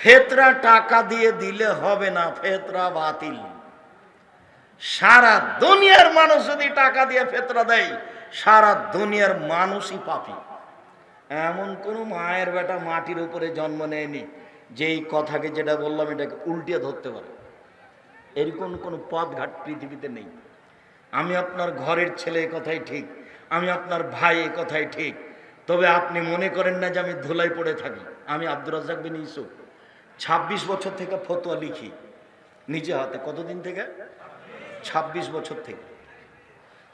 ফেতরা টাকা দিয়ে দিলে হবে না, ফেতরা বাতিল। সারা দুনিয়ার মানুষ যদি টাকা দিয়ে ফেতরা দেয়, সারা দুনিয়ার মানুষই পাপি। এমন কোনো মায়ের বেটা মাটির উপরে জন্ম নেয়নি, যেই কথাকে যেটা বললাম, এটাকে উল্টিয়ে ধরতে পারে। এরকম কোনো পথঘাট পৃথিবীতে নেই। আমি আপনার ঘরের ছেলে কথাই ঠিক, আমি আপনার ভাই কথাই ঠিক, তবে আপনি মনে করেন না যে আমি ধুলাই পড়ে থাকি। আমি আব্দুর রাজাক বিন ইউসুফ। ২৬ বছর থেকে ফতোয়া লিখি, নিজে হাতে, কতদিন থেকে? ২৬ বছর থেকে।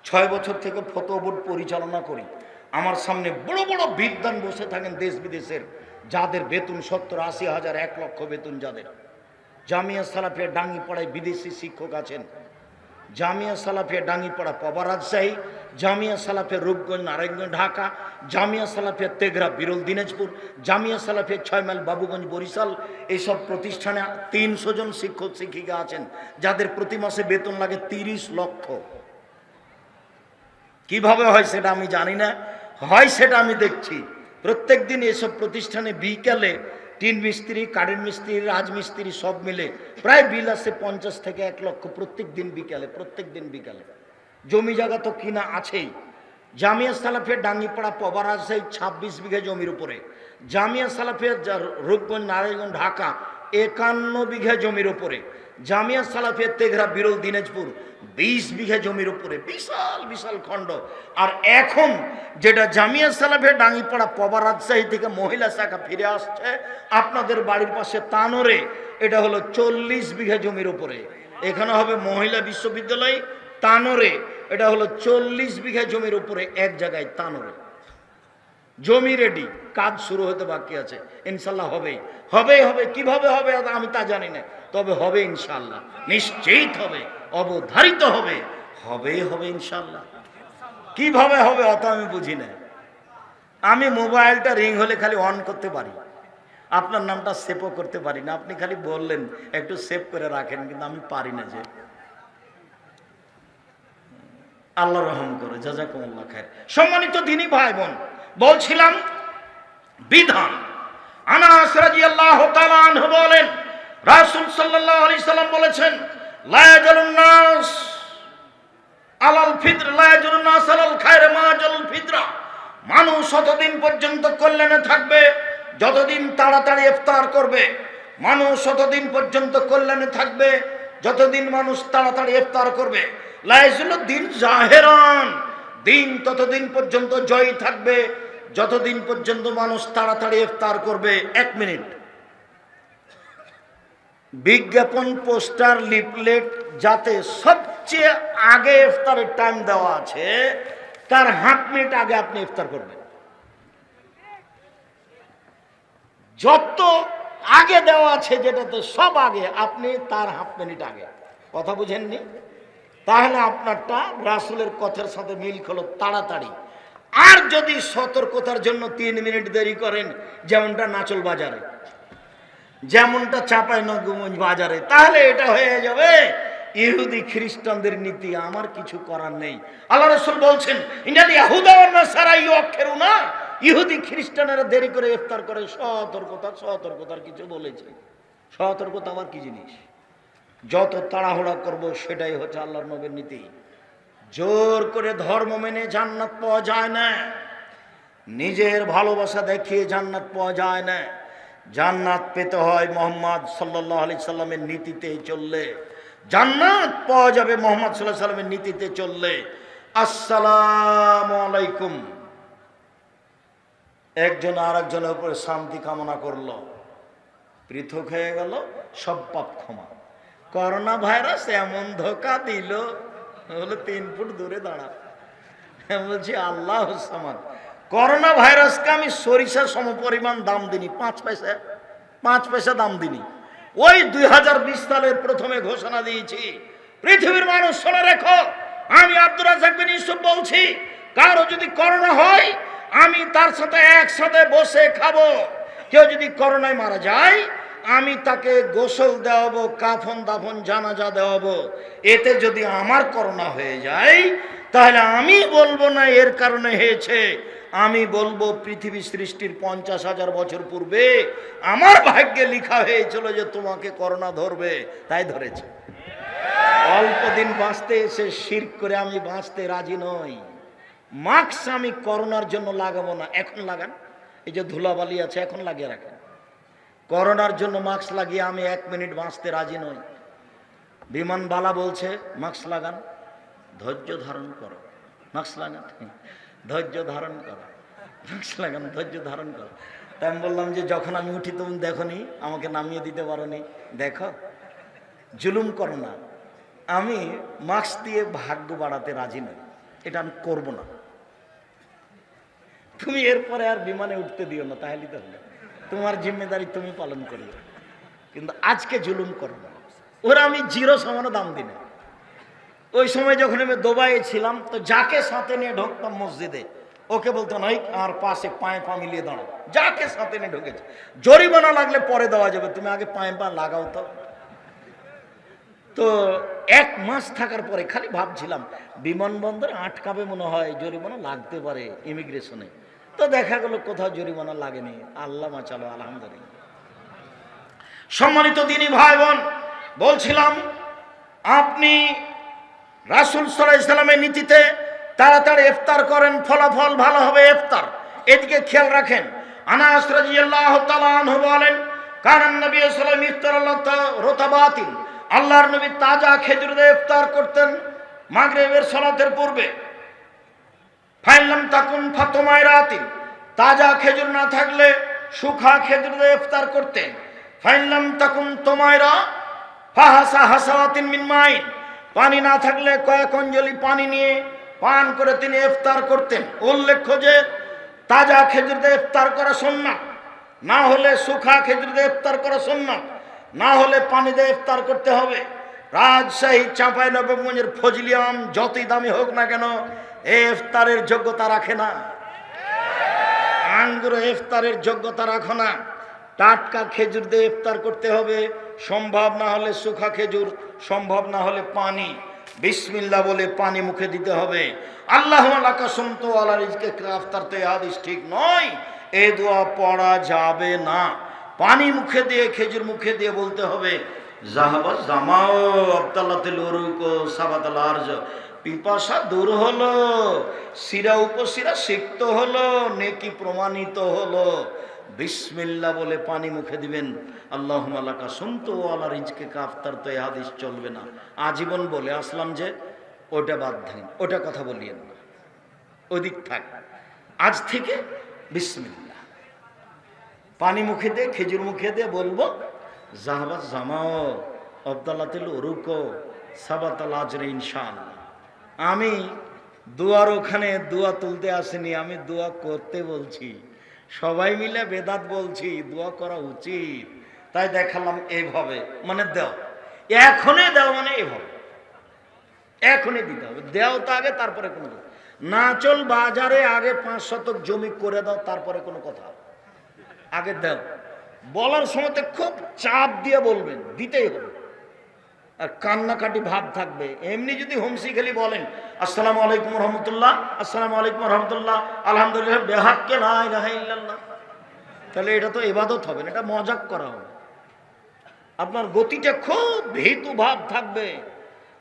ছয় বছর থেকে ফতোয়া বোর্ড পরিচালনা করি। আমার সামনে বড় বড় বিদ্যান বসে থাকেন দেশ বিদেশের, যাদের বেতন সত্তর, আশি হাজার, এক লক্ষ বেতন যাদের। জামিয়া সালাফিয়া ডাঙ্গিপাড়ায় বিদেশি শিক্ষক আছেন। জামিয়া সালাফিয়া ডাঙ্গিপাড়া পবা রাজশাহী জামিয়া সালাফিয়া রূপগঞ্জ, নারায়ণগঞ্জ, ঢাকা, জামিয়া সালাফিয়া তেঘরা বিরল দিনাজপুর, জামিয়া সালাফিয়া ছয় মাইল বাবুগঞ্জ, বরিশাল এইসব প্রতিষ্ঠানে তিনশো জন শিক্ষক, শিক্ষিকা আছেন, যাদের প্রতি মাসে বেতন লাগে তিরিশ লক্ষ। কীভাবে হয় সেটা আমি জানি না। হয় সেটা আমি দেখছি। প্রত্যেক দিন এসব প্রতিষ্ঠানে বিকালে টিন মিস্ত্রি কাঠের মিস্ত্রি, রাজমিস্ত্রি সব মিলে প্রায় বিল আসে পঞ্চাশ থেকে এক লক্ষ প্রত্যেক দিন বিকালে, প্রত্যেক দিন বিকালে। জমি জায়গা তো কিনা আছেই। জামিয়া সালাফিয়া ডাঙ্গিপাড়া পবার আছে ছাব্বিশ বিঘা জমির উপরে। জামিয়া সালাফিয়া রূপগঞ্জ, নারায়ণগঞ্জ, ঢাকা একান্ন বিঘা জমির উপরে। জামিয়া সালাফিয়া তেঘরা, বিরল দিনাজপুর বিশ বিঘা জমির উপরে। বিশাল বিশাল খণ্ড। আর এখন যেটা জামিয়া সালাফিয়া ডাঙ্গিপাড়া পবা রাজশাহী থেকে মহিলা শাখা ফিরে আসছে আপনাদের বাড়ির পাশে তানোরে, এটা হলো চল্লিশ বিঘা জমির উপরে। এখানে হবে মহিলা বিশ্ববিদ্যালয়, তানোরে। এটা হলো চল্লিশ বিঘা জমির উপরে এক জায়গায় তানোরে জমি রেডি কাজ শুরু হতে বাকি আছে। ইনশাল্লাহ হবেই। হবেই হবে, কীভাবে হবে আমি তা জানি না। তবে হবে ইনশাল্লাহ। নিশ্চিত হবে, অবধারিত হবে। হবেই হবে ইনশাল্লাহ। কীভাবে হবে অত আমি বুঝি না। আমি মোবাইলটা রিং হলে খালি অন করতে পারি। আপনার নামটা সেভও করতে পারি না। আপনি খালি বললেন, একটু সেভ করে রাখেন, কিন্তু আমি পারি না যে। আল্লাহ রহম করে, জাজাকুমুল্লাহ খায় সম্মানিত দিনী ভাই বোন বলছিলাম, বিধান। আনাস তাআলা আনহু বলেন, রাসূল সাল্লাল্লাহু আলাইহি সাল্লাম বলেছেন, লা ইয়াজালুন নাস আলাল ফিতর, লা ইয়াজালুন নাস আলাল মা জালুল ফিতরা। মানুষ ততদিন পর্যন্ত কল্যাণে থাকবে, যতদিন তাড়াতাড়ি ইফতার করবে, মানুষ ততদিন পর্যন্ত কল্যাণে থাকবে, যতদিন মানুষ তাড়াতাড়ি ইফতার করবে লাইজুল দিন জাহেরান। দিন ততদিন পর্যন্ত জয় থাকবে, যতদিন পর্যন্ত মানুষ তাড়াতাড়ি ইফতার করবে, এক মিনিট। বিজ্ঞাপন, পোস্টার, লিফলেট যাতে সবচেয়ে আগে ইফতারের টাইম দেওয়া আছে, তার হাফ মিনিট আগে আপনি ইফতার করবেন। যত আগে দেওয়া আছে যেটাতে সব আগে, আপনি তার হাফ মিনিট আগে। কথা বুঝেননি? তাহলে আপনারটা রাসুলের কথার সাথে মিল খোলো তাড়াতাড়ি। আর যদি সতর্কতার জন্য তিন মিনিট দেরি করেন, যেমনটা নাচল বাজারে, যেমনটা চাপাই নগমঞ্জ বাজারে, তাহলে এটা হয়ে যাবে। ইহুদি খ্রিস্টানদের নীতি আমার কিছু করার নেই। আল্লাহ রসুল বলছেন অক্ষেরু না ইহুদি খ্রিস্টানেরা দেরি করে ইফতার করে, সতর্কতা, সতর্কতার কিছু বলেছে। সতর্কতা আমার কি জিনিস? যত তাড়াহুড়া করব সেটাই হচ্ছে আল্লাহর নবীর নীতি। জোর করে ধর্ম মেনে জান্নাত পাওয়া যায় না। নিজের ভালোবাসা দেখিয়ে জান্নাত পাওয়া যায় না। জান্নাত পেতে হয় মোহাম্মদ সাল্লাহ আলি সাল্লামের নীতিতে চললে। জান্নাত পাওয়া যাবে মোহাম্মদ সাল্লাহ সাল্লামের নীতিতে চললে। আসসালাম আলাইকুম। একজন আর একজনের উপরে শান্তি কামনা করল। পৃথক হয়ে গেল, সব পাপ ক্ষমা। করোনা ভাইরাস এমন ধোকা দিল, হলো তিন ফুট দূরে দাঁড়া। বলছি, আল্লাহ করোনা ভাইরাসকে আমি সরিষা সম পরিমাণ দাম দিনি পাঁচ পয়সা পাঁচ পয়সা দাম দিনি ওই দুই হাজার বিশ সালের প্রথমে ঘোষণা দিয়েছি, পৃথিবীর মানুষ শোনা রেখো, আমি আব্দুর রাজাক বলছি, কারও যদি করোনা হয়, আমি তার সাথে একসাথে বসে খাব। কেউ যদি করোনায় মারা যায় আমি তাকে গোসল দেওয়াবো, কাফন দাফন, জানাজা দেওয়াবো। এতে যদি আমার করোনা হয়ে যায়, তাহলে আমি বলব না এর কারণে হয়েছে। আমি বলব, পৃথিবী সৃষ্টির পঞ্চাশ হাজার বছর পূর্বে আমার ভাগ্যে লিখা হয়েছিল যে তোমাকে করোনা ধরবে, তাই ধরেছে। অল্প দিন বাঁচতে এসে শির করে আমি বাঁচতে রাজি নই। মাস্ক আমি করোনার জন্য লাগাবো না, এখন লাগান। এই যে ধুলাবালি আছে, এখন লাগিয়ে রাখেন। করোনার জন্য মাস্ক লাগিয়ে আমি এক মিনিট বাঁচতে রাজি নই। বিমানবালা বলছে, মাস্ক লাগান, ধৈর্য ধারণ করো। মাস্ক লাগান? ধৈর্য ধারণ করো। মাস্ক লাগান, ধৈর্য ধারণ করো। তাই আমি বললাম যে, যখন আমি উঠি তুমি দেখনি, আমাকে নামিয়ে দিতে পারো নি দেখো, জুলুম করো না। আমি মাস্ক দিয়ে ভাগ্য বাড়াতে রাজি নই। এটা আমি করব না। তুমি এরপরে আর বিমানে উঠতে দিও না তাহলে তো তোমার জিম্মেদারি তুমি পালন করিও। কিন্তু আজকে জুলুম করো না। ওরা আমি জিরো সমানো দাম দিই না। ওই সময় যখন আমি দুবাইয়ে ছিলাম, তো যাকে সাথে নিয়ে ঢুকতাম মসজিদে, ওকে বলতো নয় আর পাশে পায়ে পা মিলিয়ে দাঁড়াও। যাকে সাথে নিয়ে ঢুকেছে। জরিমানা লাগলে পরে দেওয়া যাবে, তুমি আগে পায়ে পা লাগাও তো। তো এক মাস থাকার পরে খালি ভাবছিলাম, বিমানবন্দরে আটকাবে মনে হয়, জরিমানা লাগতে পারে ইমিগ্রেশনে। তো দেখা গেল কোথাও জরিমানা লাগেনি। আল্লাহ মাচালো আলহামদুলিল্লাহ। সম্মানিত দিনী ভাই বোন বলছিলাম, আপনি রাসুল সাল্লাহ ইসলামের নীতিতে তাড়াতাড়ি ইফতার করেন, ফলাফল ভালো হবে ইফতার। এদিকে খেয়াল রাখেন বলেন কারণ নবী আল্লাহর নবী তাজা খেজুর দিয়ে ইফতার করতেন মাগরিবের সালাতের পূর্বে। ফাইলাম তাকুন ফাতমায় রাতিন তাজা খেজুর না থাকলে সুখা খেজুর দিয়ে ইফতার করতেন। ফাইলাম তাকুন তোমায়রা ফাহাসা হাসাওয়াতিন মিন মাইন। পানি না থাকলে কয়েক অঞ্জলি পানি নিয়ে পান করে তিনি ইফতার করতেন। উল্লেখ্য যে তাজা খেজুর দিয়ে ইফতার করা সুন্নাত। না হলে সুখা খেজুর দিয়ে ইফতার করা সুন্নাত। না হলে পানি দিয়ে ইফতার করতে হবে। রাজশাহী চাঁপাই নবাবগঞ্জের ফজলিয়াম যতই দামি হোক না কেন এ ইফতারের যোগ্যতা রাখে না। আঙ্গুর ইফতারের যোগ্যতা রাখো না। টাটকা খেজুর দিয়ে ইফতার করতে হবে। সম্ভব না হলে সুখা খেজুর, সম্ভব না হলে পানি। বিসমিল্লা বলে পানি মুখে দিতে হবে। আল্লাহ ঠিক নয়। এ দোয়া পড়া যাবে না। পানি মুখে দিয়ে, খেজুর মুখে দিয়ে বলতে হবে জাহাবা জামাও আবদাল্লাহ তেলুরুকো সাবাতাল আরজ। পিপাসা দূর হলো, শিরা উপশিরা সিক্ত হলো, নেকি প্রমাণিত হলো। বিসমিল্লা বলে পানি মুখে দিবেন। আল্লাহ মালাকা শুনতো আল্লাহ রিজকে কাফতার তো এ চলবে না। আজীবন বলে আসলাম যে, ওটা বাদ দেন, ওটা কথা বলিয়েন না। ওদিক থাক। আজ থেকে বিসমিল্লা পানি মুখে দিয়ে খেজুর মুখে দিয়ে বলব জাহাবাজ জামাও আবদাল্লাতিল রুকো সাবাতাল আজরে আমি দুয়ার ওখানে দোয়া তুলতে আসিনি, আমি দোয়া করতে বলছি। সবাই মিলে বেদাত বলছি, দোয়া করা উচিত। তাই দেখালাম এইভাবে মানে দেও। এখনই দেও মানে এভাবে। এখনই দিতে হবে। দেও তো আগে, তারপরে কোনো কথা। না চল বাজারে আগে পাঁচ শতক জমি করে দাও, তারপরে কোনো কথা। আগে দেও। বলার সময় খুব চাপ দিয়ে বলবেন, দিতেই হবে। আর কান্নাকাটি ভাব থাকবে। এমনি যদি হোমসি খালি বলেন, আসসালামু আলাইকুম রহমতুল্লাহ, আসসালামু আলাইকুম রহমতুল্লাহ, আলহামদুলিল্লাহ, বেহাক্কে না তাহলে এটা তো এবাদত হবে না, এটা মজাক করা হবে। আপনার গতিটা খুব ভীতু ভাব থাকবে।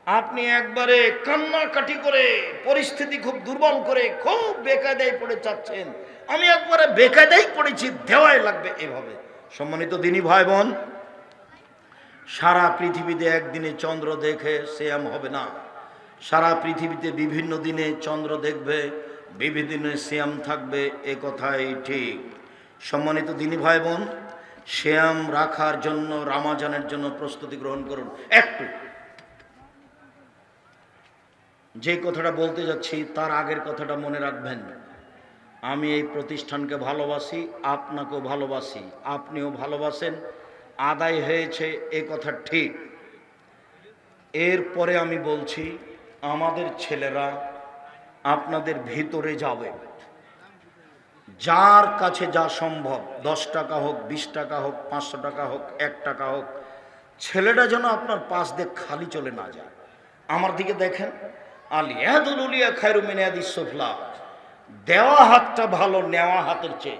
আপনি একবারে কান্নাকাটি করে, পরিস্থিতি খুব দুর্বল করে, খুব বেকায়দায় পড়ে চাচ্ছেন আমি একবারে বেকায়দাই পড়েছি, দেওয়াই লাগবে এভাবে। সম্মানিত দিনী ভাই বোন সারা পৃথিবীতে একদিনে চন্দ্র দেখে শ্যাম হবে না। সারা পৃথিবীতে বিভিন্ন দিনে চন্দ্র দেখবে, বিভিন্ন দিনে শ্যাম থাকবে, এ কথাই ঠিক। সম্মানিত দিনী ভাই বোন শ্যাম রাখার জন্য, রামাজানের জন্য প্রস্তুতি গ্রহণ করুন। একটু। যে কথাটা বলতে যাচ্ছি, তার আগের কথাটা মনে রাখবেন। আমি এই প্রতিষ্ঠানকে ভালোবাসি, আপনাকেও ভালোবাসি, আপনিও ভালোবাসেন, আদায় হয়েছে এ কথা ঠিক। এরপরে আমি বলছি, আমাদের ছেলেরা আপনাদের ভিতরে যাবে। যার কাছে যা সম্ভব, দশ টাকা হোক, বিশ টাকা হোক, পাঁচশো টাকা হোক, এক টাকা হোক, ছেলেটা যেন আপনার পাশ দিয়ে খালি চলে না যায়। আমার দিকে দেখেন আলিয়াদুল উলিয়া খায়রু মিনাদি সোফলা। দেওয়া হাতটা ভালো, নেওয়া হাতের চেয়ে।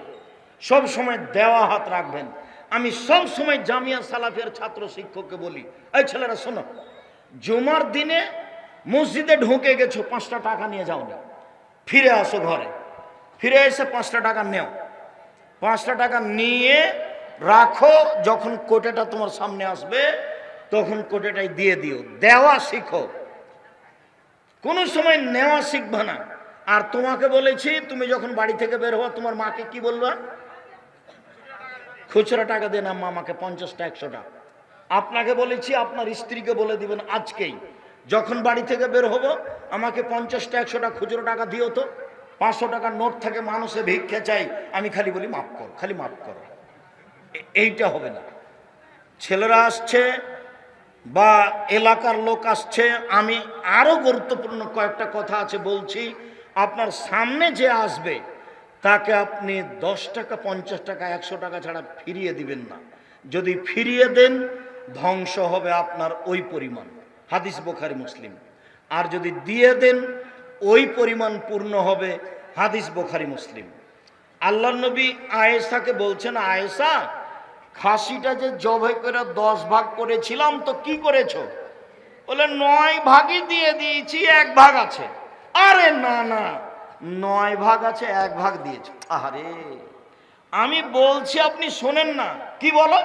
সব সময় দেওয়া হাত রাখবেন। আমি সব সময় জামিয়া সালাফিয়ার ছাত্র শিক্ষককে বলি, এই ছেলেরা, শোনো, জুমার দিনে মসজিদে ঢুকে গেছো, পাঁচটা টাকা নিয়ে যাও না। ফিরে আসো ঘরে। ফিরে এসে পাঁচটা টাকা নেও। পাঁচটা টাকা নিয়ে রাখো, যখন কোটেটা তোমার সামনে আসবে, তখন কোটেটাই দিয়ে দিও। দেওয়া শিখো। কোনো সময় নেওয়া শিখবে না। আর তোমাকে বলেছি, তুমি যখন বাড়ি থেকে বের হওয়া তোমার মাকে কি বলবা? খুচরা টাকা দেন আম্মা আমাকে পঞ্চাশটা একশো টাকা আপনাকে বলেছি, আপনার স্ত্রীকে বলে দিবেন আজকেই। যখন বাড়ি থেকে বের হব, আমাকে পঞ্চাশটা, একশোটা খুচরো টাকা দিও তো। পাঁচশো টাকার নোট থাকে, মানুষে ভিক্ষে চাই। আমি খালি বলি, মাফ করো, খালি মাফ করো। এইটা হবে না। ছেলেরা আসছে বা এলাকার লোক আসছে, আমি আরও গুরুত্বপূর্ণ কয়েকটা কথা আছে বলছি। আপনার সামনে যে আসবে, তাকে আপনি দশ টাকা, পঞ্চাশ টাকা, একশো টাকা ছাড়া ফিরিয়ে দিবেন না। যদি ফিরিয়ে দেন, ধ্বংস হবে আপনার ওই পরিমাণ। হাদিস বোখারি, মুসলিম। আর যদি দিয়ে দেন, ওই পরিমাণ পূর্ণ হবে হাদিস বোখারি, মুসলিম। আল্লাহ নবী আয়েশাকে বলছেন, আয়েশা, খাসিটা যে জবাই করে দশ ভাগ করেছিলাম, তো কি করেছ? বলে, নয় ভাগই দিয়ে দিয়েছি, এক ভাগ আছে। আরে না না। নয় ভাগ আছে, এক ভাগ দিয়েছ। আরে আমি বলছি, আপনি শোনেন না। কি বলো?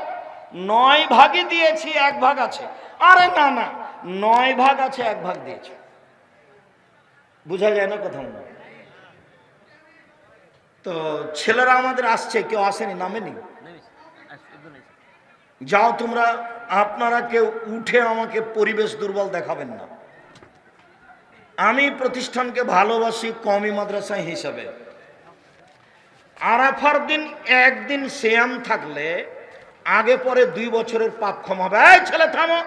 নয় ভাগই দিয়েছি, এক ভাগ আছে। আরে না না। নয় ভাগ আছে, এক ভাগ দিয়েছ। বোঝা যায় না কোথাও না তো ছেলেরা আমাদের আসছে, কেউ আসেনি, নামেনি? যাও তোমরা, আপনারা কেউ উঠে আমাকে পরিবেশ দুর্বল দেখাবেন না। আমি প্রতিষ্ঠানকে ভালোবাসি কমি মাদ্রাসা হিসাবে। আরাফার দিন একদিন শ্যাম থাকলে, আগে পরে দুই বছরের পাপ ক্ষমা হবে। এই ছেলে, থামো।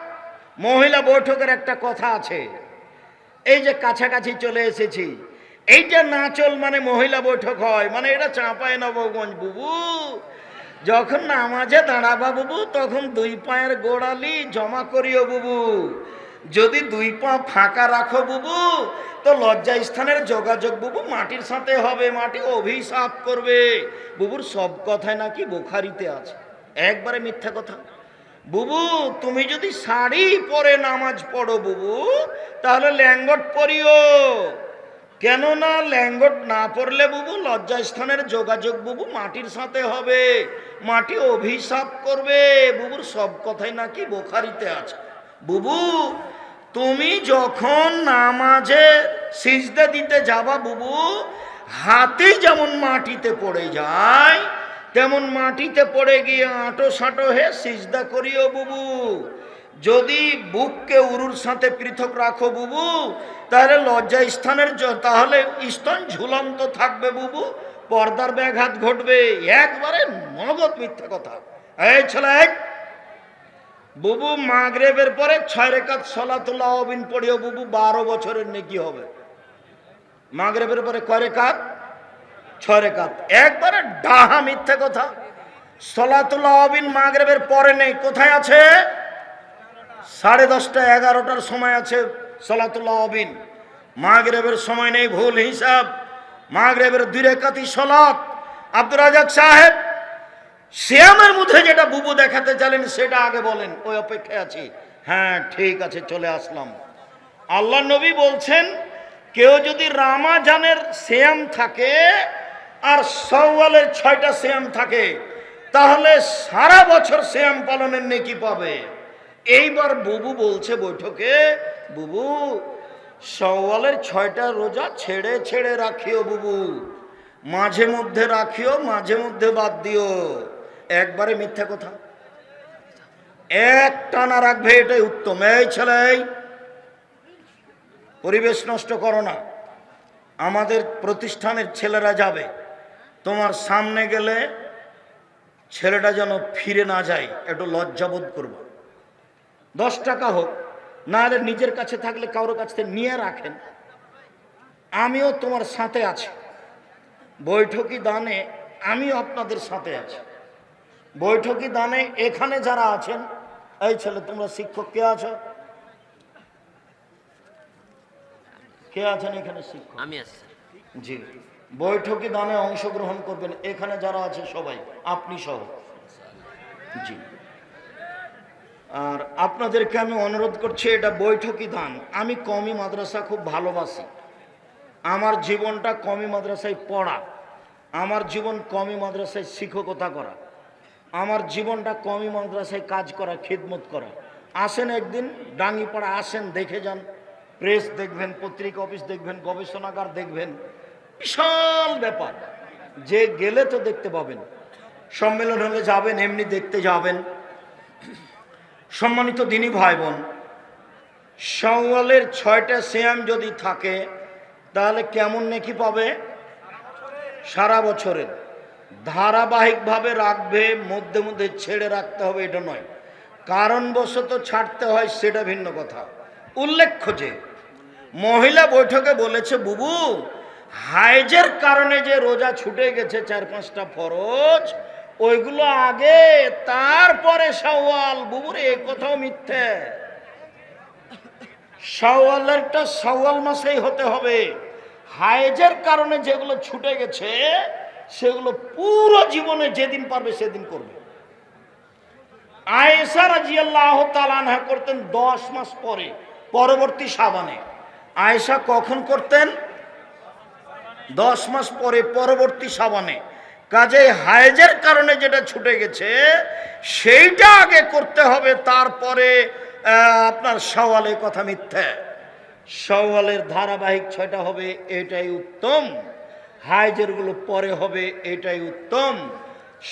মহিলা বৈঠকের একটা কথা আছে। এই যে কাছাকাছি চলে এসেছি, এইটা নাচল মানে মহিলা বৈঠক হয়। মানে এটা চাঁপায় নবগঞ্জ, বুবু। যখন নামাজে দাঁড়াবা বুবু, তখন দুই পায়ের গোড়ালি জমা করিও বুবু। যদি দুই পা ফাঁকা রাখো বুবু, তো লজ্জা স্থানের যোগাযোগ বুবু মাটির সাথে হবে, মাটি অভিশাপ করবে। বুবুর সব কথাই নাকি বোখারিতে আছে। একবারে মিথ্যা কথা। বুবু, তুমি যদি শাড়ি পরে নামাজ পড়ো বুবু, তাহলে ল্যাঙ্গট পরিও। কেননা ল্যাঙ্গট না পড়লে বুবু লজ্জাস্থানের যোগাযোগ বুবু মাটির সাথে হবে, মাটি অভিশাপ করবে। বুবুর সব কথাই নাকি বোখারিতে আছে। বুবু তুমি যখন নামাজে সিজদা দিতে যাবা বুবু, হাতে যেমন মাটিতে পড়ে যায়, তেমন মাটিতে পড়ে গিয়ে আঁটো সাঁটো হে সিজদা করিও বুবু। যদি বুককে উরুর সাথে পৃথক রাখো বুবু, তাহলে লজ্জা স্থানের তাহলে স্তন ঝুলন্ত থাকবে বুবু, পর্দার ব্যাঘাত ঘটবে। একবারে নগদ মিথ্যা কথা। এই ছেলে বুবু মাগরেবের পরে ছয় রেখাত সলাতুল্লাহ অবিন পড়িও বুবু, বারো বছরের নেকি হবে। মাগরেবের পরে কয় রেখাত? ছয় রেখাত। একবারে ডাহা মিথ্যা কথা। সলাতুল্লাহ অবিন মাগরেবের পরে নেই। কোথায় আছে? সাড়ে দশটা, এগারোটার সময় আছে সলাতুল্লাহ অবিন। মাগরেবের সময় নেই, ভুল হিসাব। মাগরেবের দুই রেখাতি সলাত। আব্দুর রাজাক সাহেব শ্যামের মধ্যে যেটা বুবু দেখাতে চাইলেন সেটা আগে বলেন। ওই অপেক্ষায় আছি। হ্যাঁ ঠিক আছে, চলে আসলাম। আল্লাহ নবী বলছেন, কেউ যদি রামাজানের শ্যাম থাকে, আর সওয়ালের ছয়টা শ্যাম থাকে, তাহলে সারা বছর শ্যাম পালনের নেকি পাবে। এইবার বুবু বলছে বৈঠকে, বুবু, সওয়ালের ছয়টা রোজা ছেড়ে ছেড়ে রাখিও বুবু। মাঝে মধ্যে রাখিও, মাঝে মধ্যে বাদ দিও। একবারে মিথ্যা কথা। এক টানা রাখবে এটাই উত্তম। এই ছেলে পরিবেশ নষ্ট করো না। আমাদের প্রতিষ্ঠানের ছেলেরা যাবে। তোমার সামনে গেলে ছেলেটা যেন ফিরে না যায়, একটু লজ্জাবোধ করব। দশ টাকা হোক, না হলে নিজের কাছে থাকলে কারোর কাছ থেকে নিয়ে রাখেন। আমিও তোমার সাথে আছি। বৈঠকি দানে আমিও আপনাদের সাথে আছি। বৈঠকি দানে এখানে যারা আছেন এই ছেলে তোমরা শিক্ষক কে আছো? কে আছেন এখানে শিক্ষক? আমি আছি জি। বৈঠকি দানে অংশগ্রহণ করবেন এখানে যারা আছে সবাই আপনি সহ। জি। আর আপনাদেরকে আমি অনুরোধ করছি এটা বৈঠকি দান। আমি কমি মাদ্রাসা খুব ভালোবাসি। আমার জীবনটা কমি মাদ্রাসায় পড়া। আমার জীবন কমি মাদ্রাসায় শিক্ষকতা করা। আমার জীবনটা কমি মাদ্রাসায় কাজ করা, খিদমত করা। আসেন একদিন, ডাঙ্গিপাড়া আসেন, দেখে যান। প্রেস দেখবেন, পত্রিকা অফিস দেখবেন, গবেষণাগার দেখবেন। বিশাল ব্যাপার। যে গেলে তো দেখতে পাবেন। সম্মেলন হলে যাবেন, এমনি দেখতে যাবেন। সম্মানিত দিনী ভাই বোন সওয়ালের ছয়টা শ্যাম যদি থাকে, তাহলে কেমন নেকি পাবে? সারা বছরের। ধারাবাহিকভাবে রাখবে, মধ্যে মধ্যে ছেড়ে রাখতে হবে, এটা নয়। কারণবশত ছাড়তে হয় সেটা ভিন্ন কথা। উল্লেখ্য যে, মহিলা বৈঠকে বলেছে, বুবু, হাইজের কারণে যে রোজা ছুটে গেছে চার পাঁচটা ফরজ, ওইগুলো আগে, তারপরে সওয়াল বুবুর এ কথাও মিথ্যে। সওয়ালেরটা সওয়াল মাসেই হতে হবে। হাইজের কারণে যেগুলো ছুটে গেছে সেগুলো পুরো জীবনে যেদিন পারবে সেদিন করবে। আয়েসা রাজিয়াল্লাহ তালানহা করতেন দশ মাস পরে, পরবর্তী সাবানে আয়েশা কখন করতেন? দশ মাস পরে, পরবর্তী সাবানে কাজে হায়েজের কারণে যেটা ছুটে গেছে, সেইটা আগে করতে হবে, তারপরে আপনার সওয়ালে কথা মিথ্যে। সওয়ালের ধারাবাহিক ছয়টা হবে, এটাই উত্তম। হাইজেরগুলো পরে হবে, এটাই উত্তম।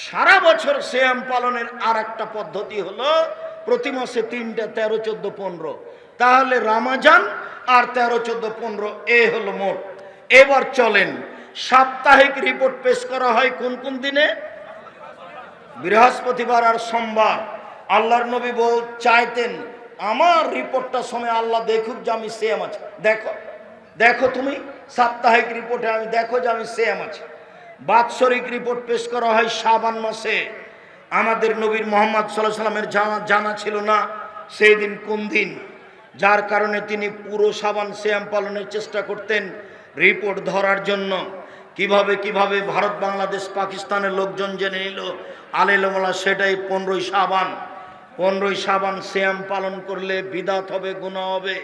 সারা বছর শ্যাম পালনের আর একটা পদ্ধতি হলো, প্রতি মাসে তিনটা, তেরো, চোদ্দ, পনেরো। তাহলে রামাজান আর তেরো, চোদ্দ, পনেরো, এ হলো মোট। এবার চলেন, সাপ্তাহিক রিপোর্ট পেশ করা হয় কোন কোন দিনে? বৃহস্পতিবার আর সোমবার। আল্লাহর নবী বল, চাইতেন, আমার রিপোর্টটা সময় আল্লাহ দেখুক যে আমি সেম আছি। দেখো দেখো তুমি। সাপ্তাহিক রিপোর্টে আমি দেখো যে আমি সেম আছি। বাৎসরিক রিপোর্ট পেশ করা হয় শাবান মাসে। আমাদের নবীর মোহাম্মদ সাল্লাহ সাল্লামের জানা জানা ছিল না সেই দিন কোন দিন। যার কারণে তিনি পুরো সাবান শ্যাম পালনের চেষ্টা করতেন রিপোর্ট ধরার জন্য। কীভাবে কীভাবে ভারত, বাংলাদেশ, পাকিস্তানের লোকজন জেনে নিল আলেলমলা সেটাই পনেরোই সাবান পনেরোই সাবান শ্যাম পালন করলে বিদাত হবে গুণা হবে।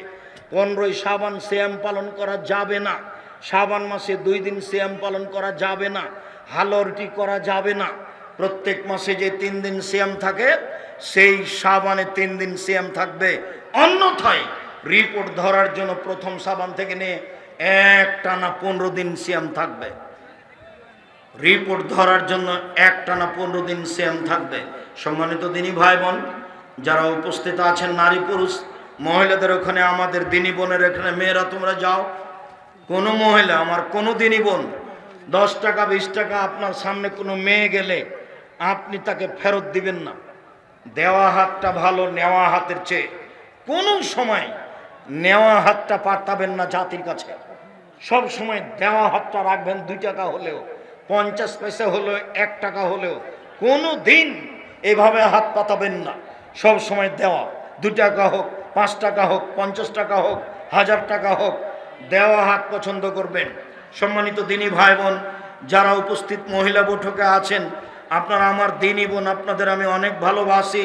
পনেরোই সাবান শ্যাম পালন করা যাবে না। সাবান মাসে দুই দিন শ্যাম পালন করা যাবে না। হালরটি করা যাবে না। প্রত্যেক মাসে যে তিন দিন শ্যাম থাকে, সেই সাবানে তিন দিন শ্যাম থাকবে। অন্যথায় রিপোর্ট ধরার জন্য প্রথম সাবান থেকে নিয়ে এক টানা পনেরো দিন শ্যাম থাকবে। রিপোর্ট ধরার জন্য এক টানা পনেরো দিন শ্যাম থাকবে। সম্মানিত দিনী ভাই বোন, যারা উপস্থিত আছেন নারী পুরুষ মহিলাদের ওখানে, আমাদের দিনী বোনের এখানে, মেয়েরা তোমরা যাও। কোনো মহিলা, আমার কোনো দিনই বোন, দশ টাকা, বিশ টাকা, আপনার সামনে কোনো মেয়ে গেলে আপনি তাকে ফেরত দিবেন না। দেওয়া হাতটা ভালো, নেওয়া হাতের চেয়ে। কোনো সময় নেওয়া হাতটা পাঠাবেন না জাতির কাছে। সব সময় দেওয়া হাতটা রাখবেন, দুই টাকা হলেও, পঞ্চাশ পয়সা হলেও, এক টাকা হলেও। কোনো দিন এভাবে হাত পাতাবেন না। সব সময় দেওয়া, দু টাকা হোক পাঁচ টাকা হোক, পঞ্চাশ টাকা হোক, হাজার টাকা হোক, দেওয়া হাত পছন্দ করবেন। সম্মানিত দিনী ভাই বোন যারা উপস্থিত মহিলা বৈঠকে আছেন, আপনারা আমার দিনী বোন, আপনাদের আমি অনেক ভালোবাসি।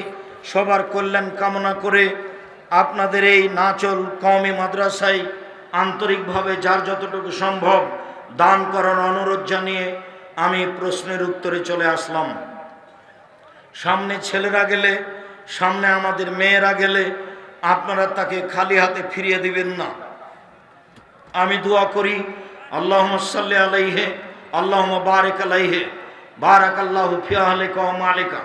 সবার কল্যাণ কামনা করে আপনাদের এই নাচল কওমি মাদ্রাসায় আন্তরিকভাবে যার যতটুকু সম্ভব দান করার অনুরোধ জানিয়ে আমি প্রশ্নের উত্তরে চলে আসলাম। সামনে ছেলেরা গেলে, সামনে আমাদের মেয়েরা গেলে আপনারা তাকে খালি হাতে ফিরিয়ে দিবেন না। আমি দোয়া করি আল্লাহ সাল্লি আলাইহে আল্লাহ বারেক আলাইহে বারাক আল্লাহ ফিয়ালেকা মালিকা।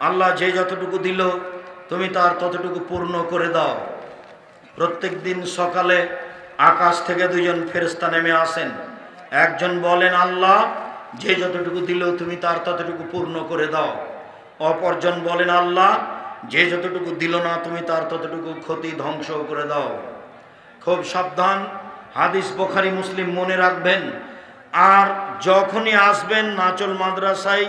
আল্লাহ যে যতটুকু দিল, তুমি তার ততটুকু পূর্ণ করে দাও। প্রত্যেক দিন সকালে আকাশ থেকে দুজন ফেরেস্তা নেমে আসেন। একজন বলেন, আল্লাহ, যে যতটুকু দিল, তুমি তার ততটুকু পূর্ণ করে দাও। অপরজন বলেন, আল্লাহ যে যতটুকু দিল না তুমি তার ততটুকু ক্ষতি ধ্বংস করে দাও। খুব সাবধান, হাদিস বোখারি, মুসলিম মনে রাখবেন। আর যখনই আসবেন নাচল মাদ্রাসায়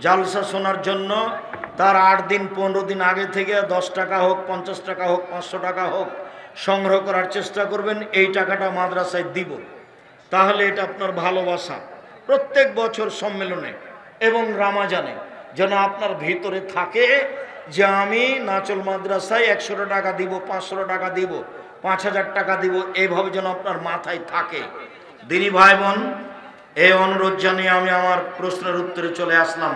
জালসা শোনার জন্য, তার আট দিন, পনেরো দিন আগে থেকে দশ টাকা হোক, পঞ্চাশ টাকা হোক, পাঁচশো টাকা হোক সংগ্রহ করার চেষ্টা করবেন, এই টাকাটা মাদ্রাসায় দিব। তাহলে এটা আপনার ভালোবাসা। প্রত্যেক বছর সম্মেলনে এবং রামাজানে যেন আপনার ভিতরে থাকে যে আমি নাচল মাদ্রাসায় একশো টাকা দিব পাঁচশো টাকা দিব পাঁচ হাজার টাকা দিব এইভাবে যেন আপনার মাথায় থাকে। দিনী ভাই বোন এই অনুরোধ জানিয়ে আমি আমার প্রশ্নের উত্তরে চলে আসলাম।